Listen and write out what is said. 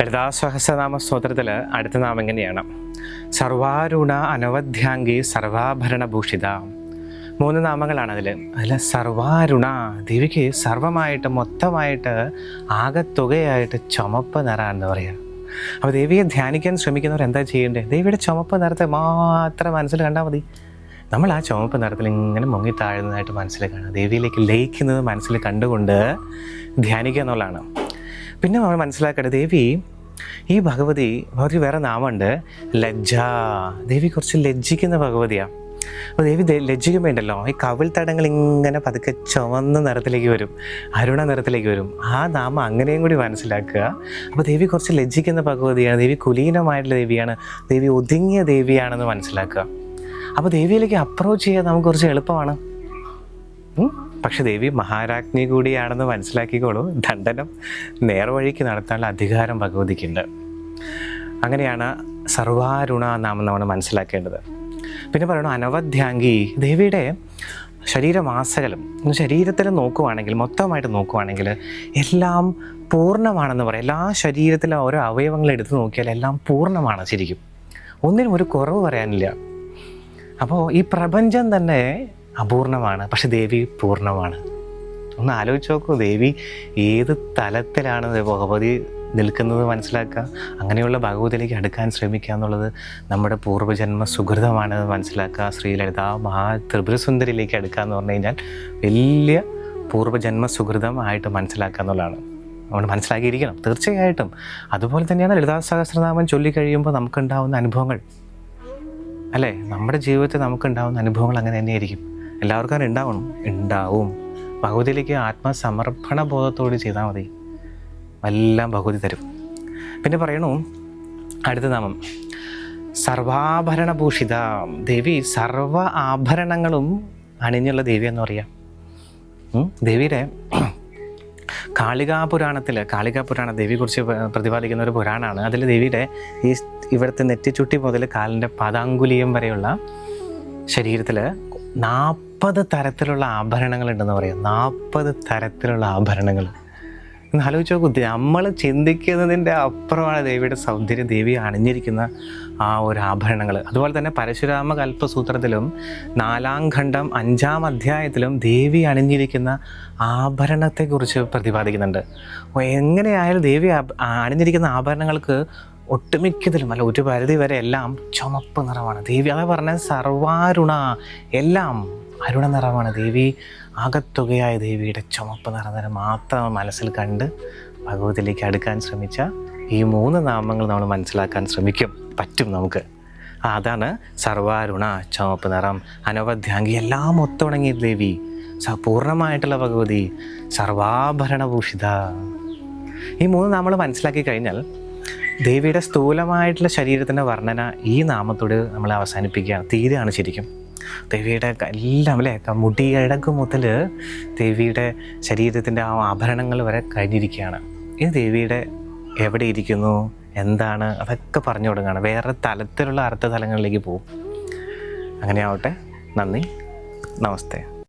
ലളിതാ സഹസ്രനാമ സ്തോത്രത്തിൽ അടുത്ത നാമം എങ്ങനെയാണ് സർവാരുണ അനവധ്യാംഗി സർവാഭരണഭൂഷിത. മൂന്ന് നാമങ്ങളാണ് അതിൽ അതിൽ സർവാരുണ ദേവിക്ക് സർവമായിട്ട് മൊത്തമായിട്ട് ആകത്തുകയായിട്ട് ചുമപ്പ് നിറാന്ന് പറയുക അപ്പോൾ ദേവിയെ ധ്യാനിക്കാൻ ശ്രമിക്കുന്നവർ എന്താ ചെയ്യേണ്ടത് ദേവിയുടെ ചുമപ്പ് നിറത്തെ മാത്രം മനസ്സിൽ കണ്ടാൽ മതി. നമ്മൾ ആ ചുവപ്പ് നിറത്തിൽ ഇങ്ങനെ മുങ്ങി താഴുന്നതായിട്ട് മനസ്സിൽ കാണുക ദേവിയിലേക്ക് ലയിക്കുന്നത് മനസ്സിൽ കണ്ടുകൊണ്ട് ധ്യാനിക്കുക എന്നുള്ളതാണ്. പിന്നെ നമ്മൾ മനസ്സിലാക്കേണ്ടത് ദേവി ഈ ഭഗവതി ഭഗവതി വേറെ നാമമുണ്ട്. ലജ്ജ. ദേവി കുറച്ച് ലജ്ജിക്കുന്ന ഭഗവതിയാണ് അപ്പോൾ ദേവി ലജ്ജിക്കുമ്പോൾ ഉണ്ടല്ലോ ഈ കവിൾ തടങ്ങൾ ഇങ്ങനെ പതുക്കെ ചുവന്ന നിറത്തിലേക്ക് വരും അരുണ നിറത്തിലേക്ക് വരും. ആ നാമം അങ്ങനെയും കൂടി മനസ്സിലാക്കുക. അപ്പോൾ ദേവി കുറച്ച് ലജ്ജിക്കുന്ന ഭഗവതിയാണ്. ദേവി കുലീനമായിട്ടുള്ള ദേവിയാണ്. ദേവി ഒതുങ്ങിയ ദേവിയാണെന്ന് മനസ്സിലാക്കുക. അപ്പോൾ ദേവിയിലേക്ക് അപ്രോച്ച് ചെയ്യാൻ നമുക്ക് കുറച്ച് എളുപ്പമാണ്. പക്ഷെ ദേവി മഹാരാജ്ഞി കൂടിയാണെന്ന് മനസ്സിലാക്കിക്കോളൂ. ദണ്ഡനം നേർവഴിക്ക് നടത്താനുള്ള അധികാരം ഭഗവതിക്കുണ്ട്. അങ്ങനെയാണ് സർവാരുണ നാമം നമ്മൾ മനസ്സിലാക്കേണ്ടത്. പിന്നെ പറയണു അനവധ്യാംഗി. ദേവിയുടെ ശരീരമാസകലം ശരീരത്തിൽ നോക്കുവാണെങ്കിൽ മൊത്തമായിട്ട് നോക്കുവാണെങ്കിൽ എല്ലാം പൂർണമാണെന്ന് പറയാം. എല്ലാ ശരീരത്തിലെ ഓരോ അവയവങ്ങൾ എടുത്തു നോക്കിയാൽ എല്ലാം പൂർണമാണ് ശരിക്കും. ഒന്നിനും ഒരു കുറവ് പറയാനില്ല. അപ്പോൾ ഈ പ്രപഞ്ചം തന്നെ അപൂർണമാണ് പക്ഷെ ദേവി പൂർണമാണ് ഒന്ന് ആലോചിച്ച് നോക്കൂ ദേവി ഏത് തലത്തിലാണ് ഭഗവതി നിൽക്കുന്നത് മനസ്സിലാക്കുക? അങ്ങനെയുള്ള ഭഗവതിയിലേക്ക് അടുക്കാൻ ശ്രമിക്കുക എന്നുള്ളത് നമ്മുടെ പൂർവജന്മ സുഹൃതമാണെന്ന് മനസ്സിലാക്കുക. ശ്രീലളിത മഹാ ത്രിപുരസുന്ദരിയിലേക്ക് അടുക്കുക എന്ന് പറഞ്ഞു കഴിഞ്ഞാൽ വലിയ പൂർവജന്മ സുഹൃതമായിട്ട് മനസ്സിലാക്കുക എന്നുള്ളതാണ്. നമ്മൾ മനസ്സിലാക്കിയിരിക്കണം തീർച്ചയായിട്ടും. അതുപോലെ തന്നെയാണ് ലളിതാ സഹസ്രനാമം ചൊല്ലിക്കഴിയുമ്പോൾ നമുക്കുണ്ടാവുന്ന അനുഭവങ്ങൾ. അല്ലേ? നമ്മുടെ ജീവിതത്തിൽ നമുക്കുണ്ടാവുന്ന അനുഭവങ്ങൾ അങ്ങനെ തന്നെയായിരിക്കും. എല്ലാവർക്കും അങ്ങനെ ഉണ്ടാവണം. ഉണ്ടാവും. ഭഗവതിയിലേക്ക് ആത്മസമർപ്പണ ബോധത്തോട് ചെയ്താൽ മതി. എല്ലാം ഭഗവതി തരും. പിന്നെ പറയണു അടുത്ത നാമം. സർവാഭരണഭൂഷിത. ദേവി സർവ ആഭരണങ്ങളും അണിഞ്ഞുള്ള ദേവി എന്ന് പറയാം. ദേവിയുടെ കാളികാപുരാണത്തിൽ കാളികാപുരാണ കാളികാ പുരാണ ദേവിയെക്കുറിച്ച് പ്രതിപാദിക്കുന്ന ഒരു പുരാണമാണ് അതിൽ ദേവിയുടെ ഈ ഇവിടുത്തെ നെറ്റിച്ചുട്ടി മുതൽ കാലിന്റെ പദാങ്കുലിയം വരെയുള്ള ശരീരത്തിൽ നാൽപ്പത് തരത്തിലുള്ള ആഭരണങ്ങൾ ഉണ്ടെന്ന് പറയാം. നാൽപ്പത് തരത്തിലുള്ള ആഭരണങ്ങൾ. എന്ന് ആലോചിച്ച് നോക്കൂ നമ്മൾ ചിന്തിക്കുന്നതിന്റെ അപ്പുറമാണ് ദേവിയുടെ സൗന്ദര്യം ദേവി അണിഞ്ഞിരിക്കുന്ന ആ ഒരു ആഭരണങ്ങൾ. അതുപോലെ തന്നെ പരശുരാമ കൽപ്പസൂത്രത്തിലും നാലാം ഖണ്ഡം അഞ്ചാം അധ്യായത്തിലും ദേവി അണിഞ്ഞിരിക്കുന്ന ആഭരണത്തെക്കുറിച്ച് പ്രതിപാദിക്കുന്നുണ്ട്. എങ്ങനെയായാലും ദേവി അണിഞ്ഞിരിക്കുന്ന ആഭരണങ്ങൾക്ക് ഒട്ടുമിക്കതിലും അല്ല ഒരു പരിധി വരെ എല്ലാം ചുമപ്പ് നിറമാണ് ദേവി അതാ പറഞ്ഞ സർവാരുണ എല്ലാം അരുണ നിറമാണ് ദേവി ആകത്തുകയായ ദേവിയുടെ ചുമപ്പ് നിറം മാത്രം മനസ്സിൽ കണ്ട് ഭഗവതിയിലേക്ക് അടുക്കാൻ ശ്രമിച്ച ഈ മൂന്ന് നാമങ്ങൾ നമ്മൾ മനസ്സിലാക്കാൻ ശ്രമിക്കും പറ്റും നമുക്ക്. അതാണ് സർവാരുണ ചുവപ്പ് നിറം അനവധ്യാംഗി എല്ലാം ഒത്തുണങ്ങിയ ദേവി പൂർണമായിട്ടുള്ള ഭഗവതി സർവാഭരണഭൂഷിത. ഈ മൂന്ന് നമ്മൾ മനസ്സിലാക്കി കഴിഞ്ഞാൽ ദേവിയുടെ സ്ഥൂലമായിട്ടുള്ള ശരീരത്തിന്റെ വർണന ഈ നാമത്തോട് നമ്മൾ അവസാനിപ്പിക്കുകയാണ്. തീരെയാണ് ശരിക്കും. ദേവിയുടെ എല്ലാം അല്ലേ? മുടി മുതൽ ദേവിയുടെ ശരീരത്തിന്റെ ആ ആഭരണങ്ങൾ വരെ കഴിഞ്ഞിരിക്കുകയാണ്. ഇത് ദേവിയുടെ എവിടെ ഇരിക്കുന്നു? എന്താണ്? അതൊക്കെ പറഞ്ഞു തുടങ്ങുകയാണ്. വേറെ തലത്തിലുള്ള അർത്ഥ തലങ്ങളിലേക്ക് പോകും. അങ്ങനെ ആവട്ടെ നന്ദി. നമസ്തേ.